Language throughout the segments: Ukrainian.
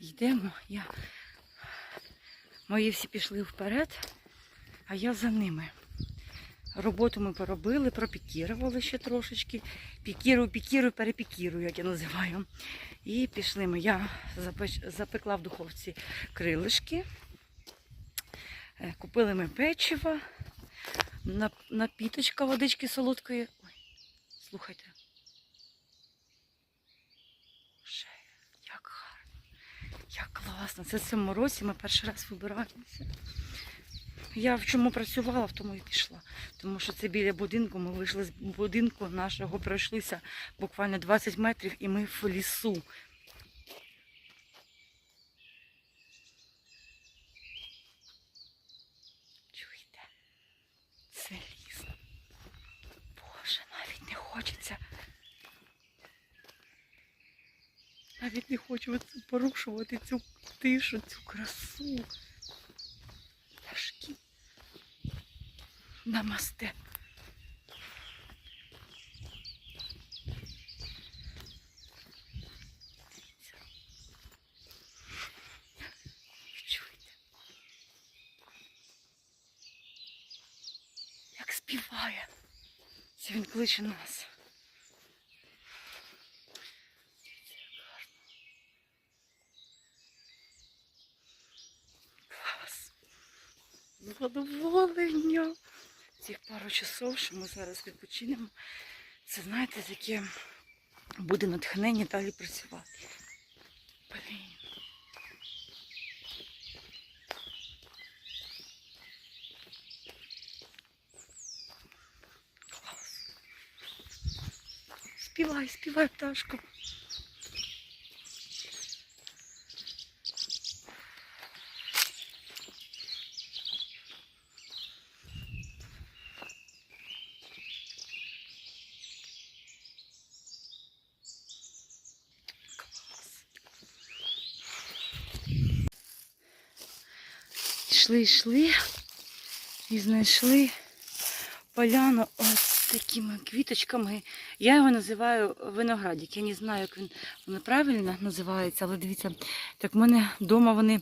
Йдемо. Я... Мої всі пішли вперед, а я за ними. Роботу ми поробили, пропікірували ще трошечки. Пікірую, пікірую, перепікірую, як я називаю. І пішли ми. Я запекла в духовці крилишки. Е, Купили ми печиво, напіточка водички солодкої. Ой, слухайте. Вже як гарно, як класно. Це в цьому році ми перший раз вибираємося. Я в чому працювала, в тому і пішла. Тому що це біля будинку. Ми вийшли з будинку нашого, пройшлися буквально 20 метрів і ми в лісу. Чуєте? Це ліс. Боже, навіть не хочеться. Навіть не хочу порушувати цю тишу, цю красу. Пташки. Намасте. Як співає. Це він кличе нас. Дивіться, як гарно. Клас. Задоволення. Цих пару часов, що ми зараз відпочинемо. Це знаєте, з яке буде натхнення далі працювати. Блін. Клас. Співай, співай, пташко. Йшли, йшли і знайшли поляну ось такими квіточками. Я його називаю виноградик. Я не знаю, як він воно правильно називається, але дивіться, так в мене вдома вони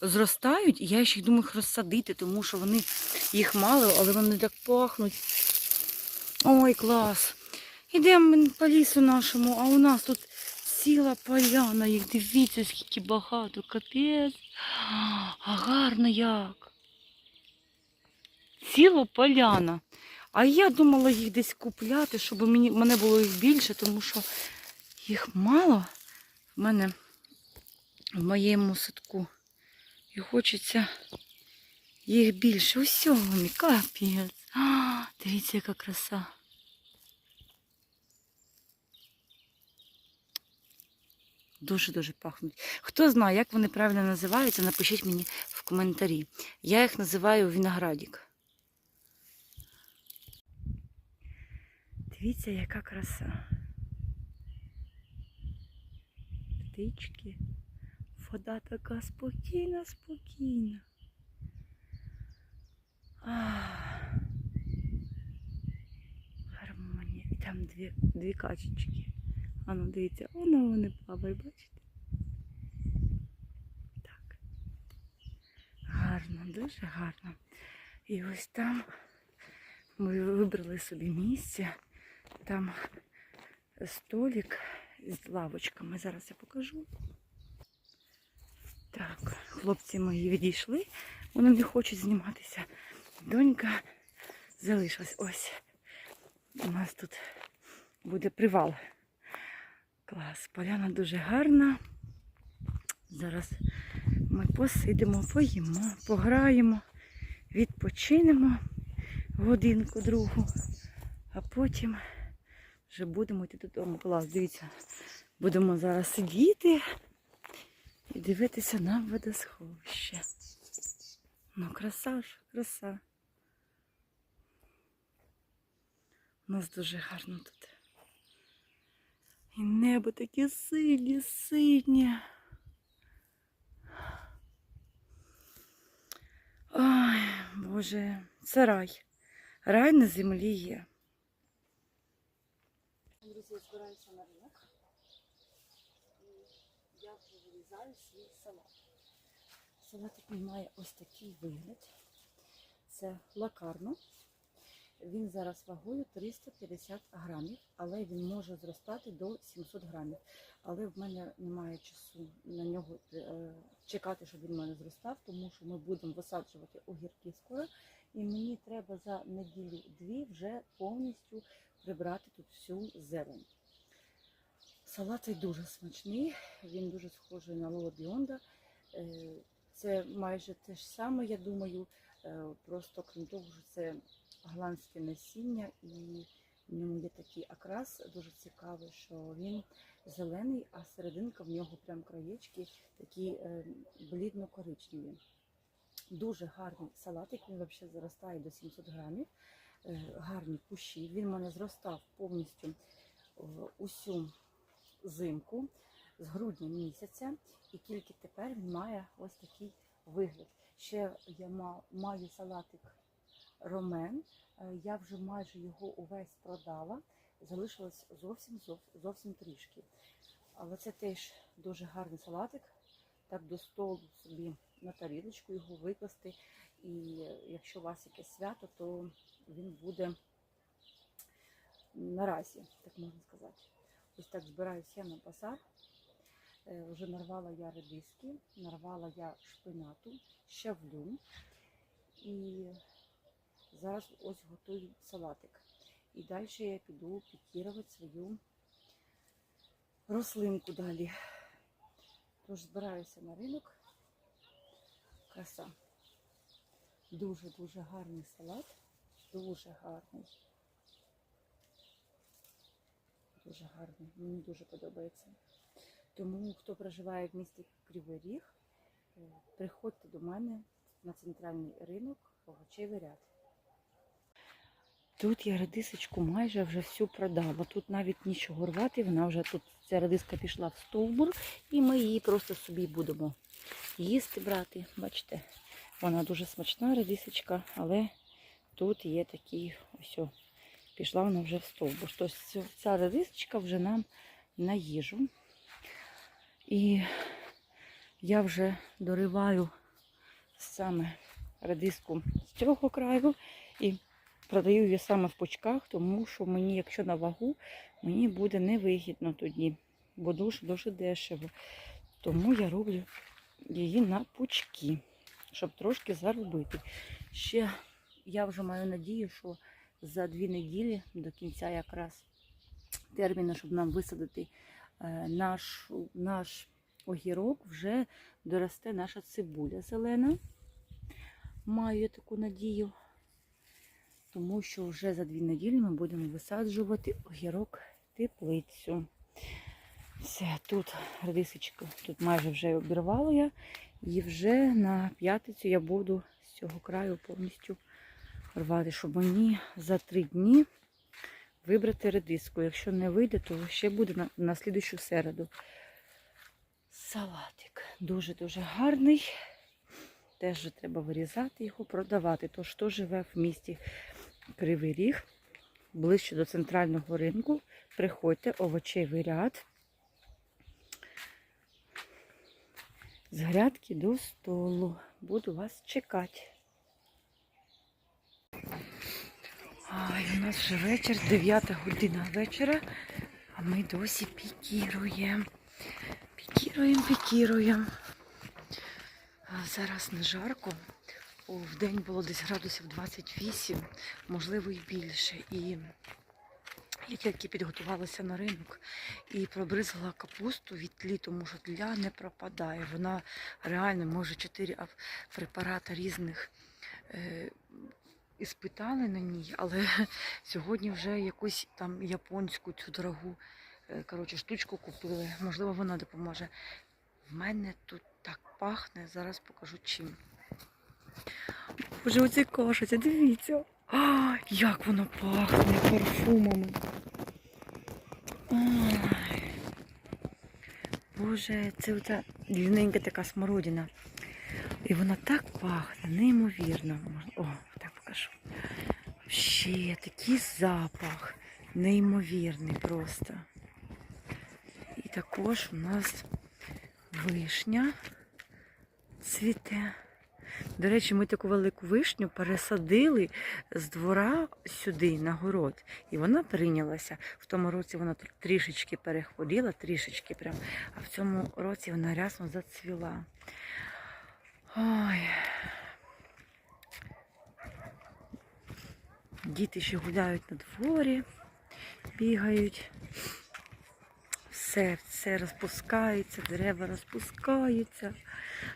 зростають, і я ще їх думаю їх розсадити, тому що вони їх мало, але вони так пахнуть. Ой, клас. Ідемо по лісу нашому, а у нас тут ціла поляна, їх дивіться, скільки багато, капець. А гарно як. Ціла поляна. А я думала їх десь купляти, щоб мені, мене було їх більше, тому що їх мало в мене в моєму садку. І хочеться їх більше. Усього капець. Дивіться, яка краса. Дуже-дуже пахнуть. Хто знає, як вони правильно називаються, напишіть мені в коментарі. Я їх називаю виноградик. Дивіться, яка краса. Птички. Вода така спокійна, спокійна. Гармонія. І там дві, дві качечки. А ну дивіться, воно вони плавають, бачите? Так. Гарно, дуже гарно. І ось там ми вибрали собі місце. Там столик з лавочками. Зараз я покажу. Так, хлопці мої відійшли, вони не хочуть зніматися. Донька залишилась. Ось. У нас тут буде привал. Клас, поляна дуже гарна. Зараз ми посидимо, поїмо, пограємо, відпочинемо годинку другу, а потім вже будемо йти додому. Клас, дивіться, будемо зараз сидіти і дивитися на водосховище. Ну, краса ж, краса. У нас дуже гарно тут. І небо таке синє, синє. Ой, Боже, це рай. Рай на землі є. Друзі, збираюся на ринок. І я вже вирізаю свій салат. Салатик має ось такий вигляд. Це лакарно. Він зараз вагою 350 грамів, але він може зростати до 700 грамів. Але в мене немає часу на нього е, чекати, щоб він в мене зростав, тому що ми будемо висаджувати огірки скоро. І мені треба за неділю-дві вже повністю прибрати тут всю зелень. Салат дуже смачний, він дуже схожий на Лола Біонда. Е, Це майже те ж саме, я думаю. Е, Просто крім того, що це голландське насіння і в ньому є такий окрас дуже цікавий, що він зелений, а серединка в нього прям краєчки такі е, блідно-коричневі. Дуже гарний салатик, він взагалі заростає до 700 грамів. Е, Гарні кущі. Він в мене зростав повністю в усю зимку з грудня місяця, і тільки тепер він має ось такий вигляд. Ще я маю салатик ромен. Е, Я вже майже його увесь продала. Залишилось зовсім зов- зовсім трішки. Але це теж дуже гарний салатик. Так до столу собі на тарілочку його викласти. І якщо у вас якесь свято, то він буде наразі, так можна сказати. Ось так збираюся я на базар. Е, Вже нарвала я редиски, нарвала я шпинату, щавлю. І зараз ось готую салатик. І далі я піду пікірувати свою рослинку далі. Тож збираюся на ринок. Краса. Дуже-дуже гарний салат. Дуже гарний. Дуже гарний. Мені дуже подобається. Тому, хто проживає в місті Кривий Ріг, е, приходьте до мене на центральний ринок овочевий ряд. Тут я редисочку майже вже всю продала. Тут навіть нічого рвати, вона вже тут ця редиска пішла в стовбур, і ми її просто собі будемо їсти, брати. Бачите, вона дуже смачна редисочка, але тут є такі ось. Пішла вона вже в стовбур. Тобто ця редисочка вже нам на їжу. І я вже дориваю саме редиску з цього краю і продаю її саме в пучках, тому що мені, якщо на вагу, мені буде невигідно тоді, бо дуже дуже дешево. Тому я роблю її на пучки, щоб трошки заробити. Ще я вже маю надію, що за дві неділі до кінця якраз терміну, щоб нам висадити е, наш, наш огірок, вже доросте наша цибуля зелена. Маю я таку надію, тому що вже за дві неділі ми будемо висаджувати огірок теплицю. Все, тут редисочку, тут майже вже обірвала я. І вже на п'ятницю я буду з цього краю повністю рвати, щоб мені за три дні вибрати редиску. Якщо не вийде, то ще буде на, на слідущу середу. Салатик дуже-дуже гарний. Теж треба вирізати його, продавати. Тож, хто живе в місті Кривий Ріг, ближче до центрального ринку, приходьте, овочевий ряд. З грядки до столу. Буду вас чекати. Ай, у нас вже вечір, 9 година вечора, а ми досі пікіруємо. Пікіруємо, пікіруємо. Зараз не жарко. В день було десь градусів 28, можливо і більше. І я тільки підготувалася на ринок і пробризгала капусту від тлі, тому що тля не пропадає. Вона реально може 4 препарати різних е, іспитали на ній, але сьогодні вже якусь там японську цю дорогу е, коротше, штучку купили. Можливо, вона допоможе. В мене тут так пахне, зараз покажу чим. Боже, оце кашиця, дивіться. А, як воно пахне парфумами. Ой. Боже, це оця длинненька така смородина. І вона так пахне, неймовірно. О, так покажу. Ще такий запах, неймовірний просто. І також у нас Вишня цвіте. До речі, ми таку велику вишню пересадили з двора сюди, на город. І вона прийнялася. В тому році вона трішечки перехворіла, трішечки прям. А в цьому році вона рясно зацвіла. Ой. Діти ще гуляють на дворі, бігають. Все, все розпускається, дерева розпускаються.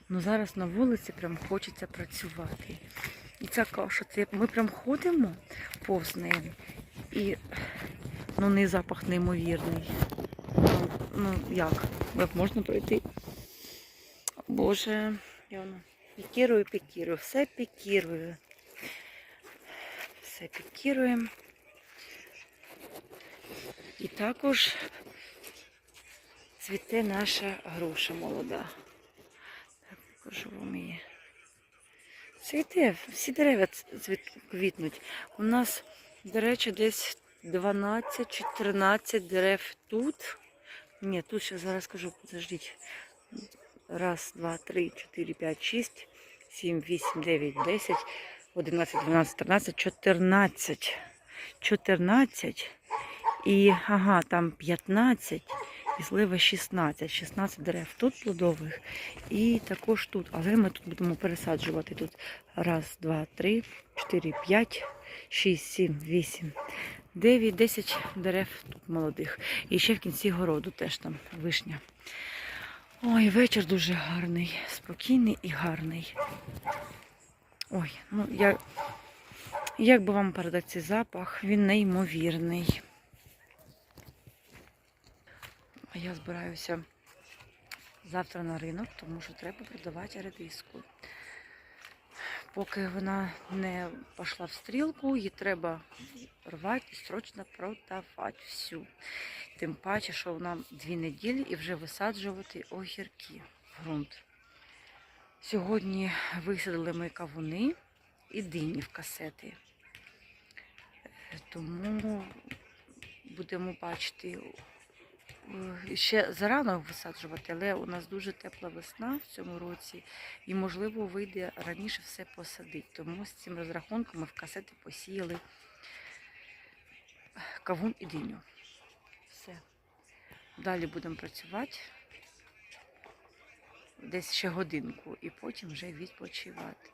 Ну зараз на вулиці прям хочеться працювати. І ця каша, це ми прям ходимо повз неї. І ну, не запах неймовірний. Ну, ну як? Як можна пройти? Боже, я воно пікірую, пікірую, все пікірую. Все пікіруємо. І також цвіте наша груша молода. Так, покажу вам її. Цвіте, всі дерева квітнуть. У нас, до речі, десь 12 чи 13 дерев тут. Ні, тут ще зараз скажу, подождіть. Раз, два, три, чотири, п'ять, шість, сім, вісім, дев'ять, десять, одинадцять, дванадцять, тринадцять, чотирнадцять. Чотирнадцять. І ага, там 15 і злива 16. 16 дерев тут плодових і також тут. Але ми тут будемо пересаджувати. Тут раз, два, три, чотири, п'ять, шість, сім, вісім, дев'ять, десять дерев тут молодих. І ще в кінці городу теж там вишня. Ой, вечір дуже гарний, спокійний і гарний. Ой, ну я. Як би вам передати цей запах, він неймовірний. Я збираюся завтра на ринок, тому що треба продавати редиску. Поки вона не пішла в стрілку, її треба рвати і срочно продавати всю. Тим паче, що вона дві неділі і вже висаджувати огірки в ґрунт. Сьогодні висадили ми кавуни і дині в касети. Е, Тому будемо бачити. Е, Ще зарано висаджувати, але у нас дуже тепла весна в цьому році, і, можливо, вийде раніше все посадити. Тому з цим розрахунком ми в касети посіяли кавун і диню. Все. Далі будемо працювати десь ще годинку, і потім вже відпочивати.